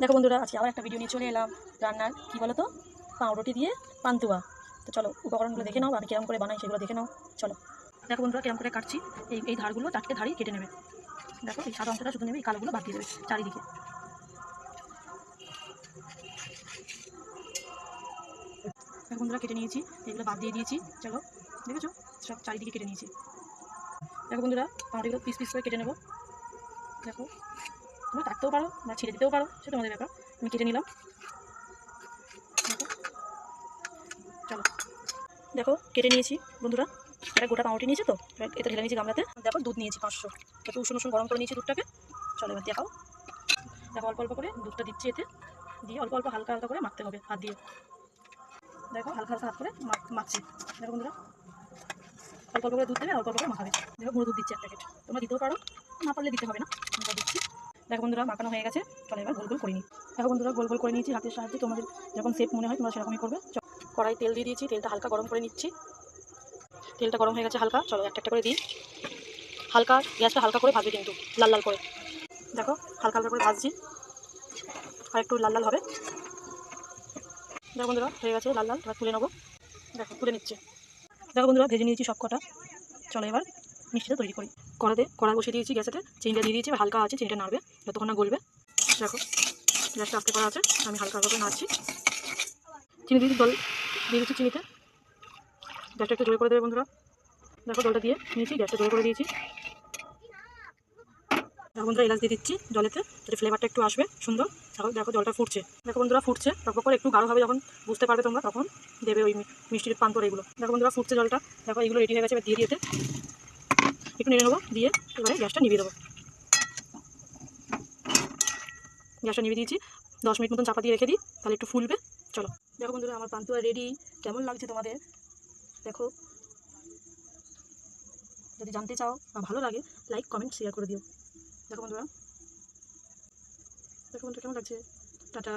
দেখো বন্ধুরা, আজকে আবার একটা ভিডিও নিয়ে চলে এলাম রান্নার। কী বলো তো পাউরুটি দিয়ে পান্তুয়া। তো চলো, উপকরণগুলো দেখে নাও, আমি কেরম করে বানাই সেগুলো দেখে নাও। চলো। দেখো বন্ধুরা, কেরম করে কাটছি। এই এই ধারগুলো চারটে ধারই কেটে নেবে। দেখো, এই সাদা অংশটা শুধু নেবে, এই কালোগুলো বাদ দিয়ে দেবে চারিদিকে। দেখো বন্ধুরা, কেটে নিয়েছি, এগুলো বাদ দিয়ে দিয়েছি। চলো, দেখেছ? সব চারিদিকে কেটে নিয়েছি। দেখো বন্ধুরা, পাউরুটিগুলো পিস পিস করে কেটে নেব। দেখো। তোমরা কাটতেও পারো বা ছিঁড়ে দিতেও পারো, সেটা তোমাদের ব্যাপার। আমি কেটে নিলাম। চলো। দেখো, কেটে নিয়েছি, বন্ধুরা। এটা গোটা পাউরুটি নিয়েছি তো? এতে ঢেলে নিয়েছি গামলাতে। দেখো, দুধ নিয়েছি পাঁচশো। একটু উষুন উষুন গরম করে নিয়েছি দুধটাকে। চলো, এবার দেখাও। দেখো, অল্প অল্প করে দুধটা দিচ্ছি এতে। দিয়ে অল্প অল্প হালকা হালকা করে মাখতে হবে, হাত দিয়ে। দেখো, হালকা হালকা হাত করে মাখছি। দেখো, বন্ধুরা। অল্প অল্প করে দুধ দেবে অল্প অল্প করে মাখাবে। দেখো, গুঁড়ো দুধ দিচ্ছি এক প্যাকেট। তোমরা দিতেও পারো, না পারলে দিতে হবে না। দিচ্ছি। দেখো বন্ধুরা, মাখানো হয়ে গেছে। চলো এবার গোল গোল করে নিই। দেখো বন্ধুরা, গোল গোল করে নিয়েছি হাতের সাহায্যে। তোমাদের যখন সেফ মনে হয় তোমরা সেরকমই করবে। কড়াই তেল দিয়ে দিয়েছি। তেলটা হালকা গরম করে নিচ্ছি। তেলটা গরম হয়ে গেছে হালকা। চলো, একটা একটা করে দিই। হালকা, গ্যাসটা হালকা করে ভাজবে কিন্তু, লাল লাল করে। দেখো, হালকা হালকা করে ভাজছি। আর একটু লাল লাল হবে। দেখো বন্ধুরা, হয়ে গেছে লাল লাল। এবার তুলে নেব। দেখো, তুলে নিচ্ছে। দেখো বন্ধুরা, ভেজে নিয়েছি সব কটা চলো এবার মিষ্টিটা তৈরি করি। কড়াতে কড়া বসিয়ে দিয়েছি গ্যাসেতে, চিনিটা দিয়ে দিয়েছি হালকা আছে চিনিটা নাড়বে, যতক্ষণ না গলবে। দেখো, গ্যাসটা আস্তে করা আছে, আমি হালকা হালকা করে নাড়ছি। চিনি দিয়ে জল, দিয়ে দিচ্ছি চিনিতে। গ্যাসটা একটু জোরে করে দেবে বন্ধুরা। দেখো, জলটা দিয়ে নিয়েছি, গ্যাসটা জোরে করে দিয়েছি। দেখো বন্ধুরা, এলাচ দিয়ে দিচ্ছি জলেতে, যাতে ফ্লেভারটা একটু আসবে সুন্দর। দেখো দেখো জলটা ফুটছে। দেখো বন্ধুরা, ফুটছে। তারপর করে একটু গাঢ় হবে যখন, বুঝতে পারবে তোমরা, তখন দেবে ওই মিষ্টির পান্তর এগুলো। দেখো বন্ধুরা, ফুটছে জলটা। দেখো, এগুলো রেডি হয়ে গেছে, এবার দিয়ে দিয়েতে। একটু নেড়ে নেব, দিয়ে এবারে গ্যাসটা নিভিয়ে দেবো। গ্যাসটা নিভিয়ে দিয়েছি, দশ মিনিট মতন চাপা দিয়ে রেখে দিই, তাহলে একটু ফুলবে, চলো। দেখো বন্ধুরা, আমার পান্তুয়া রেডি কেমন লাগছে তোমাদের? দেখো। যদি জানতে চাও বা ভালো লাগে লাইক কমেন্ট শেয়ার করে দিও। দেখো বন্ধুরা। দেখো বন্ধুরা, কেমন লাগছে? টাটা।